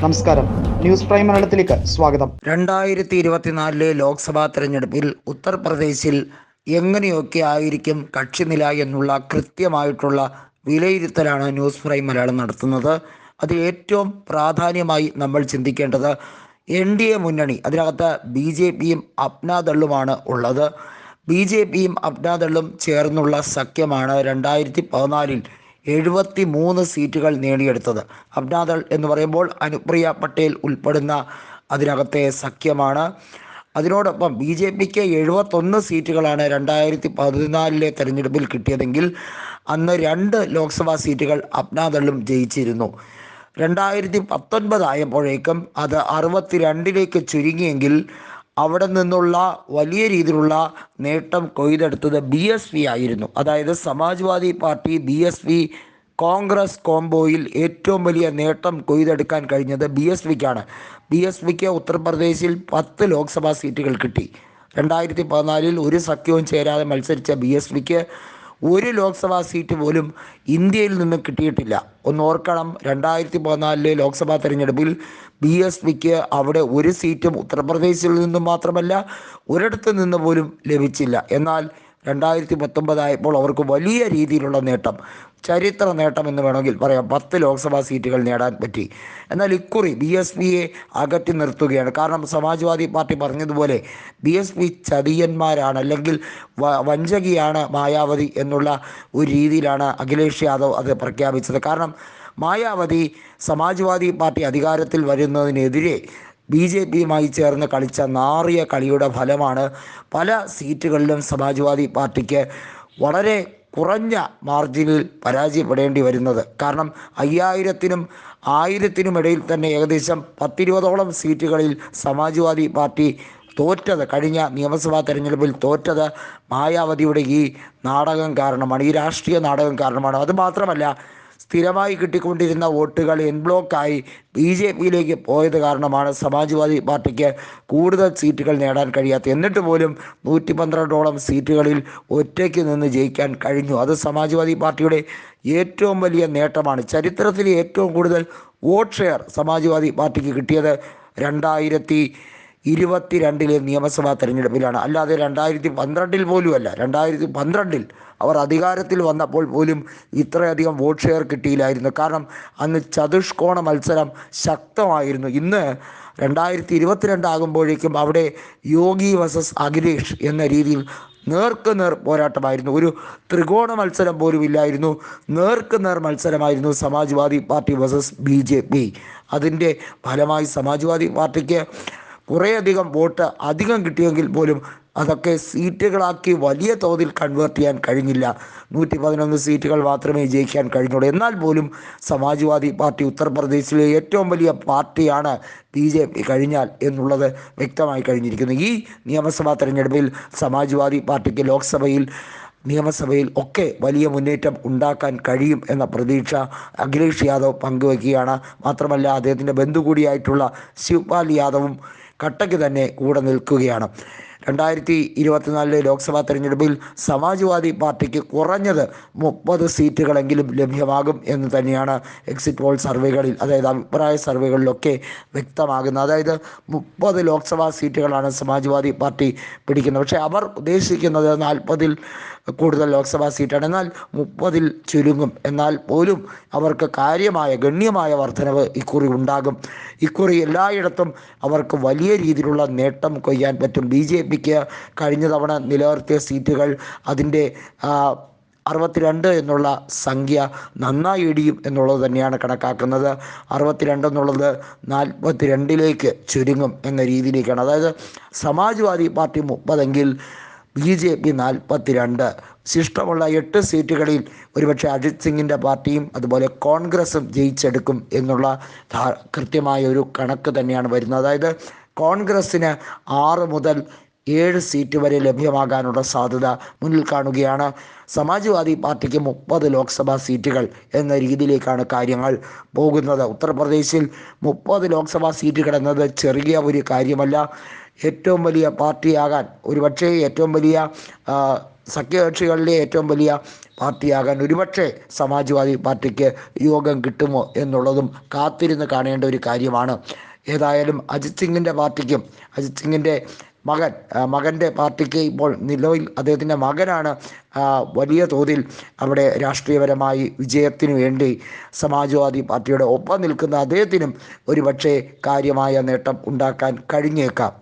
നമസ്കാരം. News prime മലയാളത്തിലേക്ക് സ്വാഗതം. രണ്ടായിരത്തി ഇരുപത്തിനാലിലെ ലോക്സഭാ തെരഞ്ഞെടുപ്പിൽ ഉത്തർപ്രദേശിൽ എങ്ങനെയൊക്കെ ആയിരിക്കും കക്ഷിനില എന്നുള്ള കൃത്യമായിട്ടുള്ള വിലയിരുത്തലാണ് ന്യൂസ് പ്രൈം മലയാളം നടത്തുന്നത്. അത് ഏറ്റവും പ്രാധാന്യമായി നമ്മൾ ചിന്തിക്കേണ്ടത് എൻ ഡി എ മുന്നണി അതിനകത്ത് ബി ജെ പിയും അപ്നാദളുമാണ് ഉള്ളത്. ബി ജെ പിയും അപ്നാദളും ചേർന്നുള്ള സഖ്യമാണ് രണ്ടായിരത്തി പതിനാലിൽ എഴുപത്തി മൂന്ന് സീറ്റുകൾ നേടിയെടുത്തത്. അബ്നാദൾ എന്ന് പറയുമ്പോൾ അനുപ്രിയ പട്ടേൽ ഉൾപ്പെടുന്ന അതിനകത്തെ സഖ്യമാണ്. അതിനോടൊപ്പം ബി ജെ പിക്ക് എഴുപത്തൊന്ന് സീറ്റുകളാണ് രണ്ടായിരത്തി പതിനാലിലെ തെരഞ്ഞെടുപ്പിൽ കിട്ടിയതെങ്കിൽ അന്ന് രണ്ട് ലോക്സഭാ സീറ്റുകൾ അപ്നാദളും ജയിച്ചിരുന്നു. രണ്ടായിരത്തി പത്തൊൻപത് ആയപ്പോഴേക്കും അത് അറുപത്തിരണ്ടിലേക്ക് ചുരുങ്ങിയെങ്കിൽ അവിടെ നിന്നുള്ള വലിയ രീതിയിലുള്ള നേട്ടം കൊയ്തെടുത്തത് ബി എസ് പി ആയിരുന്നു. അതായത് Samajwadi party B S P Congress കോംബോയിൽ ഏറ്റവും വലിയ നേട്ടം കൊയ്തെടുക്കാൻ കഴിഞ്ഞത് ബി എസ് പിക്കാണ് ബി എസ് പിക്ക് ഉത്തർപ്രദേശിൽ പത്ത് ലോക്സഭാ സീറ്റുകൾ കിട്ടി. രണ്ടായിരത്തി പതിനാലിൽ ഒരു സഖ്യവും ചേരാതെ മത്സരിച്ച ബി എസ് പിക്ക് ഒരു ലോക്സഭാ സീറ്റ് പോലും ഇന്ത്യയിൽ നിന്ന് കിട്ടിയിട്ടില്ല. ഒന്ന് ഓർക്കണം രണ്ടായിരത്തി പതിനാലിലെ ലോക്സഭാ തെരഞ്ഞെടുപ്പിൽ ബി എസ് പിക്ക് അവിടെ ഒരു സീറ്റും ഉത്തർപ്രദേശിൽ നിന്നും മാത്രമല്ല ഒരിടത്ത് നിന്ന് പോലും ലഭിച്ചില്ല. എന്നാൽ രണ്ടായിരത്തി പത്തൊമ്പതായപ്പോൾ അവർക്ക് വലിയ രീതിയിലുള്ള നേട്ടം ചരിത്ര നേട്ടം എന്ന് വേണമെങ്കിൽ പറയാം. പത്ത് ലോക്സഭാ സീറ്റുകൾ നേടാൻ പറ്റി. എന്നാൽ ഇക്കുറി ബി എസ് പിയെ അകറ്റി നിർത്തുകയാണ്. കാരണം സമാജ്വാദി പാർട്ടി പറഞ്ഞതുപോലെ ബി എസ് പി ചതിയന്മാരാണ് അല്ലെങ്കിൽ വഞ്ചകിയാണ് മായാവതി എന്നുള്ള ഒരു രീതിയിലാണ് അഖിലേഷ് യാദവ് അത് പ്രഖ്യാപിച്ചത്. കാരണം മായാവതി സമാജ്വാദി പാർട്ടി അധികാരത്തിൽ വരുന്നതിനെതിരെ ബി ജെ പിയുമായി ചേർന്ന് കളിച്ച നാറിയ കളിയുടെ ഫലമാണ് പല സീറ്റുകളിലും സമാജ്വാദി പാർട്ടിക്ക് വളരെ കുറഞ്ഞ മാർജിനിൽ പരാജയപ്പെടേണ്ടി വരുന്നത്. കാരണം അയ്യായിരത്തിനും ആയിരത്തിനും ഇടയിൽ തന്നെ ഏകദേശം പത്തിരുപതോളം സീറ്റുകളിൽ സമാജ്വാദി പാർട്ടി തോറ്റത്. കഴിഞ്ഞ നിയമസഭാ തെരഞ്ഞെടുപ്പിൽ തോറ്റത് മായാവതിയുടെ ഈ നാടകം കാരണമാണ് ഈ രാഷ്ട്രീയ നാടകം കാരണമാണ്. അതുമാത്രമല്ല സ്ഥിരമായി കിട്ടിക്കൊണ്ടിരുന്ന വോട്ടുകൾ എൻ ബ്ലോക്കായി ബി ജെ പിയിലേക്ക് പോയത് കാരണമാണ് സമാജ്വാദി പാർട്ടിക്ക് കൂടുതൽ സീറ്റുകൾ നേടാൻ കഴിയാത്തത്. എന്നിട്ട് പോലും നൂറ്റി പന്ത്രണ്ടോളം സീറ്റുകളിൽ ഒറ്റയ്ക്ക് നിന്ന് ജയിക്കാൻ കഴിഞ്ഞു. അത് സമാജ്വാദി പാർട്ടിയുടെ ഏറ്റവും വലിയ നേട്ടമാണ്. ചരിത്രത്തിൽ ഏറ്റവും കൂടുതൽ വോട്ട് ഷെയർ സമാജ്വാദി പാർട്ടിക്ക് കിട്ടിയത് രണ്ടായിരത്തി ഇരുപത്തിരണ്ടിലെ നിയമസഭാ തെരഞ്ഞെടുപ്പിലാണ്. അല്ലാതെ രണ്ടായിരത്തി പന്ത്രണ്ടിൽ പോലുമല്ല. രണ്ടായിരത്തി പന്ത്രണ്ടിൽ അവർ അധികാരത്തിൽ വന്നപ്പോൾ പോലും ഇത്രയധികം വോട്ട് ഷെയർ കിട്ടിയില്ലായിരുന്നു. കാരണം അന്ന് ചതുഷ്കോണ മത്സരം ശക്തമായിരുന്നു. ഇന്ന് രണ്ടായിരത്തി ഇരുപത്തിരണ്ടാകുമ്പോഴേക്കും അവിടെ യോഗി വസസ് അഖിലേഷ് എന്ന രീതിയിൽ നേർക്ക് നേർ പോരാട്ടമായിരുന്നു. ഒരു ത്രികോണ മത്സരം പോലും ഇല്ലായിരുന്നു നേർക്ക് നേർ മത്സരമായിരുന്നു Samajwadi party versus B J P. അതിന്റെ ഫലമായി സമാജ്വാദി പാർട്ടിക്ക് കുറേയധികം വോട്ട് അധികം കിട്ടിയെങ്കിൽ പോലും അതൊക്കെ സീറ്റുകളാക്കി വലിയ തോതിൽ കൺവേർട്ട് ചെയ്യാൻ കഴിഞ്ഞില്ല. നൂറ്റി പതിനൊന്ന് സീറ്റുകൾ മാത്രമേ ജയിക്കാൻ കഴിഞ്ഞുള്ളൂ. എന്നാൽ പോലും സമാജ്വാദി പാർട്ടി ഉത്തർപ്രദേശിലെ ഏറ്റവും വലിയ പാർട്ടിയാണ് ബി ജെ പി കഴിഞ്ഞാൽ എന്നുള്ളത് വ്യക്തമായി കഴിഞ്ഞിരിക്കുന്നു. ഈ നിയമസഭാ തെരഞ്ഞെടുപ്പിൽ സമാജ്വാദി പാർട്ടിക്ക് ലോക്സഭയിൽ നിയമസഭയിൽ ഒക്കെ വലിയ മുന്നേറ്റം ഉണ്ടാക്കാൻ കഴിയും എന്ന പ്രതീക്ഷ അഖിലേഷ് യാദവ് പങ്കുവയ്ക്കുകയാണ് മാത്രമല്ല അദ്ദേഹത്തിന്റെ ബന്ധു കൂടിയായിട്ടുള്ള ശിവ്പാൽ യാദവും കട്ടയ്ക്ക് തന്നെ കൂടെ നിൽക്കുകയാണ്. രണ്ടായിരത്തി ഇരുപത്തിനാലിലെ ലോക്സഭാ തെരഞ്ഞെടുപ്പിൽ സമാജ്വാദി പാർട്ടിക്ക് കുറഞ്ഞത് മുപ്പത് സീറ്റുകളെങ്കിലും ലഭ്യമാകും എന്ന് തന്നെയാണ് എക്സിറ്റ് പോൾ സർവേകളിൽ അതായത് അഭിപ്രായ സർവേകളിലൊക്കെ വ്യക്തമാകുന്നത്. അതായത് മുപ്പത് ലോക്സഭാ സീറ്റുകളാണ് സമാജ്വാദി പാർട്ടി പിടിക്കുന്നത്. പക്ഷേ അവർ ഉദ്ദേശിക്കുന്നത് നാൽപ്പതിൽ കൂടുതൽ ലോക്സഭാ സീറ്റാണ് എന്നാൽ മുപ്പതിൽ ചുരുങ്ങും. എന്നാൽ പോലും അവർക്ക് കാര്യമായ ഗണ്യമായ വർധനവ് ഇക്കുറി ഉണ്ടാകും. ഇക്കുറി എല്ലായിടത്തും അവർക്ക് വലിയ രീതിയിലുള്ള നേട്ടം കൊയ്യാൻ പറ്റും. ബി ജെ പിക്ക് കഴിഞ്ഞ തവണ നിലനിർത്തിയ സീറ്റുകൾ അതിന്റെ അറുപത്തിരണ്ട് എന്നുള്ള സംഖ്യ നന്നായി ഇടിയും എന്നുള്ളത് തന്നെയാണ് കണക്കാക്കുന്നത്. അറുപത്തിരണ്ട് എന്നുള്ളത് നാൽപ്പത്തിരണ്ടിലേക്ക് ചുരുങ്ങും എന്ന രീതിയിലേക്കാണ്. അതായത് സമാജ്വാദി പാർട്ടി മുപ്പതെങ്കിൽ ബി ജെ പി നാൽപ്പത്തിരണ്ട്. ശിഷ്ടമുള്ള എട്ട് സീറ്റുകളിൽ ഒരുപക്ഷെ അജിത് സിംഗിന്റെ പാർട്ടിയും അതുപോലെ കോൺഗ്രസും ജയിച്ചെടുക്കും എന്നുള്ള കൃത്യമായ ഒരു കണക്ക് തന്നെയാണ് വരുന്നത്. അതായത് കോൺഗ്രസ്സിന് ആറ് മുതൽ ഏഴ് സീറ്റ് വരെ ലഭ്യമാകാനുള്ള സാധ്യത മുന്നിൽ കാണുകയാണ്. സമാജ്വാദി പാർട്ടിക്ക് മുപ്പത് ലോക്സഭാ സീറ്റുകൾ എന്ന രീതിയിലേക്കാണ് കാര്യങ്ങൾ പോകുന്നത്. ഉത്തർപ്രദേശിൽ മുപ്പത് ലോക്സഭാ സീറ്റുകൾ എന്നത് ചെറിയ ഒരു കാര്യമല്ല. ഏറ്റവും വലിയ പാർട്ടിയാകാൻ ഒരുപക്ഷേ ഏറ്റവും വലിയ സഖ്യകക്ഷികളിലെ ഏറ്റവും വലിയ പാർട്ടിയാകാൻ ഒരുപക്ഷെ സമാജ്വാദി പാർട്ടിക്ക് യോഗം കിട്ടുമോ എന്നുള്ളതും കാത്തിരുന്ന് കാണേണ്ട ഒരു കാര്യമാണ്. ഏതായാലും അജിത് സിംഗിന്റെ പാർട്ടിക്കും അജിത് സിംഗിന്റെ മകൻ മകന്റെ പാർട്ടിക്ക് ഇപ്പോൾ നിലവിൽ അദ്ദേഹത്തിന്റെ മകനാണ് വലിയ തോതിൽ അവിടെ രാഷ്ട്രീയപരമായി വിജയത്തിനു വേണ്ടി സമാജ്വാദി പാർട്ടിയുടെ ഒപ്പം നിൽക്കുന്ന അദ്ദേഹത്തിനും ഒരുപക്ഷെ കാര്യമായ നേട്ടം ഉണ്ടാക്കാൻ കഴിഞ്ഞേക്കാം.